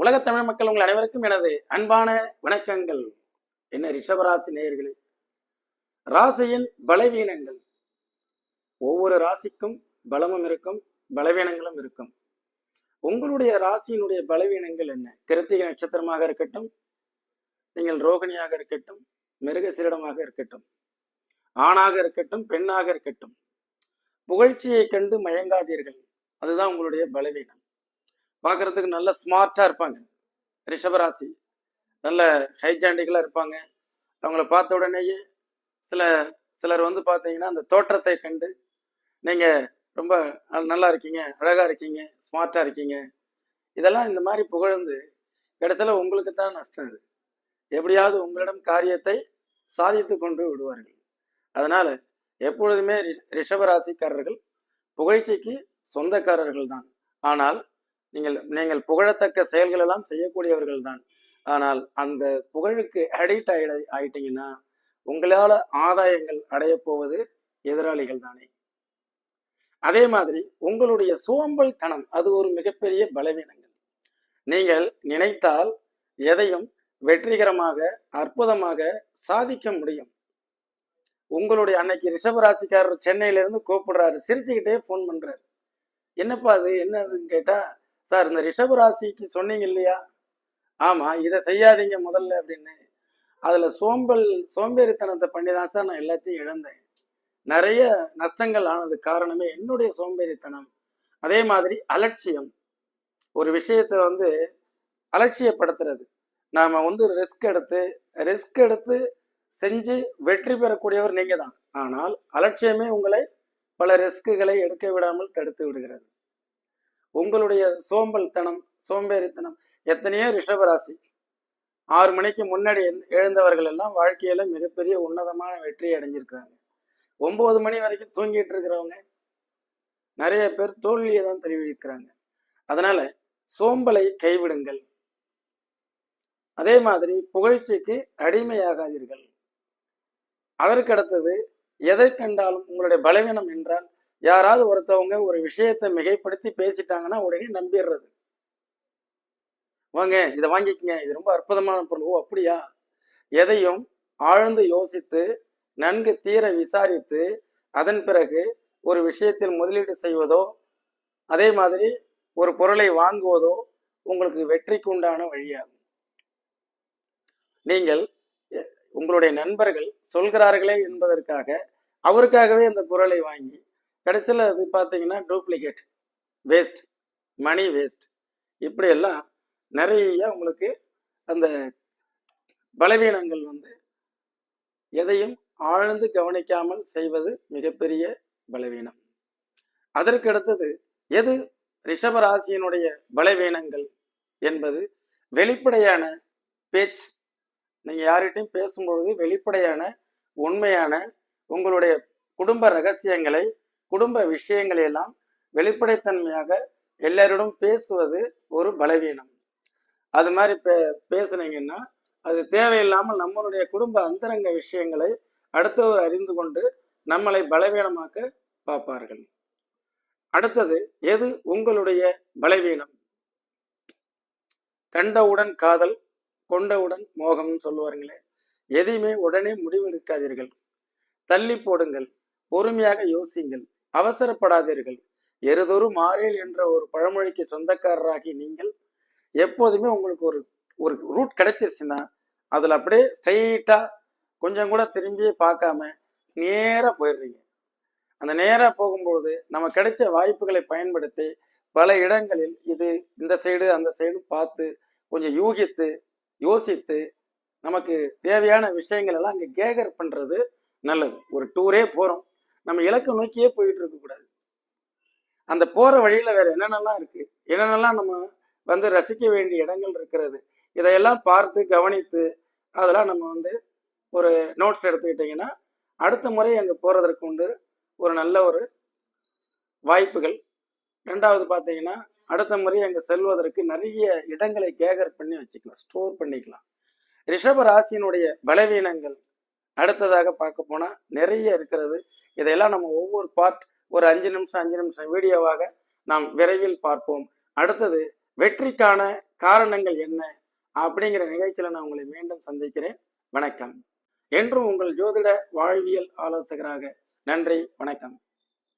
உலகத் தமிழ் மக்கள் உங்கள் அனைவருக்கும் எனது அன்பான வணக்கங்கள். என்ன ரிஷபராசி நேயர்களே? ராசியின் பலவீனங்கள். ஒவ்வொரு ராசிக்கும் பலமும் இருக்கும் பலவீனங்களும் இருக்கும். உங்களுடைய ராசியினுடைய பலவீனங்கள் என்ன? கிருத்திகை நட்சத்திரமாக இருக்கட்டும் நீங்கள் ரோகிணியாக இருக்கட்டும் மிருகசீரிடமாக இருக்கட்டும் ஆணாக இருக்கட்டும் பெண்ணாக இருக்கட்டும் புகழ்ச்சியை கண்டு மயங்காதீர்கள். அதுதான் உங்களுடைய பலவீனம். பார்க்கறதுக்கு நல்ல ஸ்மார்ட்டா இருப்பாங்க. ரிஷபராசி நல்ல ஹைஜாண்டிக்கலாக இருப்பாங்க. அவங்கள பார்த்த உடனேயே சில சிலர் வந்து பார்த்தீங்கன்னா அந்த தோற்றத்தை கண்டு நீங்கள் ரொம்ப நல்லா இருக்கீங்க அழகாக இருக்கீங்க ஸ்மார்ட்டாக இருக்கீங்க. இதெல்லாம் இந்த மாதிரி புகழ்ந்து கடைசியில் உங்களுக்கு தான் நஷ்டம் இது எப்படியாவது உங்களிடம் காரியத்தை சாதித்து கொண்டு விடுவார்கள். அதனால் எப்பொழுதுமே ரிஷபராசிக்காரர்கள் புகழ்ச்சிக்கு சொந்தக்காரர்கள் தான். ஆனால் நீங்கள் நீங்கள் புகழத்தக்க செயல்கள் எல்லாம் செய்யக்கூடியவர்கள் தான் ஆனால் அந்த புகழுக்கு அடிக்ட் ஆயிட ஆயிட்டீங்கன்னா உங்களால ஆதாயங்கள் அடைய போவது எதிராளிகள் தானே. அதே மாதிரி உங்களுடைய சோம்பல் தனம் அது ஒரு மிகப்பெரிய பலவீனங்கள். நீங்கள் நினைத்தால் எதையும் வெற்றிகரமாக அற்புதமாக சாதிக்க முடியும். உங்களுடைய அன்னைக்கு ரிஷபராசிக்காரர் சென்னையில இருந்து கூப்பிடுறாரு சிரிச்சுக்கிட்டே ஃபோன் பண்றாரு. என்னப்பா அது என்னதுன்னு கேட்டால் கேட்டா சார் இந்த ரிஷபராசிக்கு சொன்னீங்க இல்லையா? ஆமாம் இதை செய்யாதீங்க முதல்ல அப்படின்னு. அதில் சோம்பல் சோம்பேறித்தனத்தை பண்ணி தான் சார் நான் எல்லாத்தையும் இழந்தேன். நிறைய நஷ்டங்கள் ஆனது காரணமே என்னுடைய சோம்பேறித்தனம். அதே மாதிரி அலட்சியம். ஒரு விஷயத்தை வந்து அலட்சியப்படுத்துறது. நாம் வந்து ரிஸ்க் எடுத்து ரிஸ்க் எடுத்து செஞ்சு வெற்றி பெறக்கூடியவர் நீங்கள் தான் ஆனால் அலட்சியமே உங்களை பல ரிஸ்க்குகளை எடுக்க விடாமல் தடுத்து விடுகிறது. உங்களுடைய சோம்பல் தனம் சோம்பேறித்தனம் எத்தனையோ ரிஷபராசி. ஆறு மணிக்கு முன்னாடி எழுந்தவர்கள் எல்லாம் வாழ்க்கையில மிகப்பெரிய உன்னதமான வெற்றியை அடைஞ்சிருக்கிறாங்க. ஒன்பது மணி வரைக்கும் தூங்கிட்டு இருக்கிறவங்க நிறைய பேர் தோல்வியை தான் தெரிவிக்கிறாங்க. அதனால சோம்பலை கைவிடுங்கள். அதே மாதிரி புகழ்ச்சிக்கு அடிமையாகாதீர்கள். அதற்கு அடுத்தது எதை கண்டாலும் உங்களுடைய பலவீனம் என்றால் யாராவது ஒருத்தவங்க ஒரு விஷயத்தை மிகைப்படுத்தி பேசிட்டாங்கன்னா உடனே நம்பிடுறது. வாங்க இதை வாங்கிக்கங்க. இது ரொம்ப அற்புதமான பொருள். ஓ அப்படியா? எதையும் ஆழ்ந்து யோசித்து நன்கு தீர விசாரித்து அதன் பிறகு ஒரு விஷயத்தில் முதலீடு செய்வதோ அதே மாதிரி ஒரு பொருளை வாங்குவதோ உங்களுக்கு வெற்றிக்கு உண்டான வழியாகும். நீங்கள் உங்களுடைய நண்பர்கள் சொல்கிறார்களே என்பதற்காக அவருக்காகவே அந்த பொருளை வாங்கி கடைசியில் அது பார்த்தீங்கன்னா டூப்ளிகேட் வேஸ்ட் மணி வேஸ்ட் இப்படியெல்லாம் நிறைய உங்களுக்கு அந்த பலவீனங்கள் வந்து எதையும் ஆழ்ந்து கவனிக்காமல் செய்வது மிகப்பெரிய பலவீனம். அதற்கு அடுத்தது எது ரிஷபராசியினுடைய பலவீனங்கள் என்பது வெளிப்படையான பேச்சு. நீங்கள் யார்கிட்டையும் பேசும்பொழுது வெளிப்படையான உண்மையான உங்களுடைய குடும்ப ரகசியங்களை குடும்ப விஷயங்களையெல்லாம் வெளிப்படைத்தன்மையாக எல்லாரோடும் பேசுவது ஒரு பலவீனம். அது மாதிரி பே பேசுனீங்கன்னா அது தேவையில்லாமல் நம்மளுடைய குடும்ப அந்தரங்க விஷயங்களை அடுத்தவர் அறிந்து கொண்டு நம்மளை பலவீனமாக்க பார்ப்பார்கள். அடுத்தது எது உங்களுடைய பலவீனம்? கண்டவுடன் காதல் கொண்டவுடன் மோகம்னு சொல்லுவாருங்களே எதையுமே உடனே முடிவெடுக்காதீர்கள். தள்ளி போடுங்கள் பொறுமையாக யோசிங்கள். அவசரப்படாதீர்கள். எருதொரு மாறேல் என்ற ஒரு பழமொழிக்கு சொந்தக்காரராகி நீங்கள் எப்போதுமே உங்களுக்கு ஒரு ஒரு ரூட் கிடைச்சிருச்சுன்னா அதில் அப்படியே ஸ்ட்ரைட்டாக கொஞ்சம் கூட திரும்பியே பார்க்காம நேராக போயிடுறீங்க. அந்த நேராக போகும்போது நம்ம கிடைச்ச வாய்ப்புகளை பயன்படுத்தி பல இடங்களில் இது இந்த சைடு அந்த சைடு பார்த்து கொஞ்சம் யூகித்து யோசித்து நமக்கு தேவையான விஷயங்கள் எல்லாம் அங்கே கேகர் பண்ணுறது நல்லது. ஒரு டூரே போகிறோம் நம்ம இலக்கு நோக்கியே போயிட்டு இருக்கக்கூடாது அந்த போகிற வழியில் வேற என்னென்னலாம் இருக்கு? என்னென்னலாம் நம்ம வந்து ரசிக்க வேண்டிய இடங்கள் இருக்கிறது? இதையெல்லாம் பார்த்து கவனித்து அதெல்லாம் நம்ம வந்து ஒரு நோட்ஸ் எடுத்துக்கிட்டிங்கன்னா அடுத்த முறை அங்கே போகிறதற்கு உண்டு ஒரு நல்ல ஒரு வாய்ப்புகள். ரெண்டாவது பார்த்தீங்கன்னா அடுத்த முறை அங்கே செல்வதற்கு நிறைய இடங்களை கேகர் பண்ணி வச்சுக்கலாம் ஸ்டோர் பண்ணிக்கலாம். ரிஷப ராசியினுடைய பலவீனங்கள் அடுத்ததாக பார்க்க போனால் நிறைய இருக்கிறது. இதையெல்லாம் நம்ம ஒவ்வொரு பார்ட் ஒரு அஞ்சு நிமிஷம் அஞ்சு நிமிஷம் வீடியோவாக நாம் விரைவில் பார்ப்போம். அடுத்தது வெற்றிக்கான காரணங்கள் என்ன அப்படிங்கிற நிகழ்ச்சியில் நான் உங்களை மீண்டும் சந்திக்கிறேன். வணக்கம். என்றும் உங்கள் ஜோதிட வாழ்வியல் ஆலோசகராக நன்றி வணக்கம்.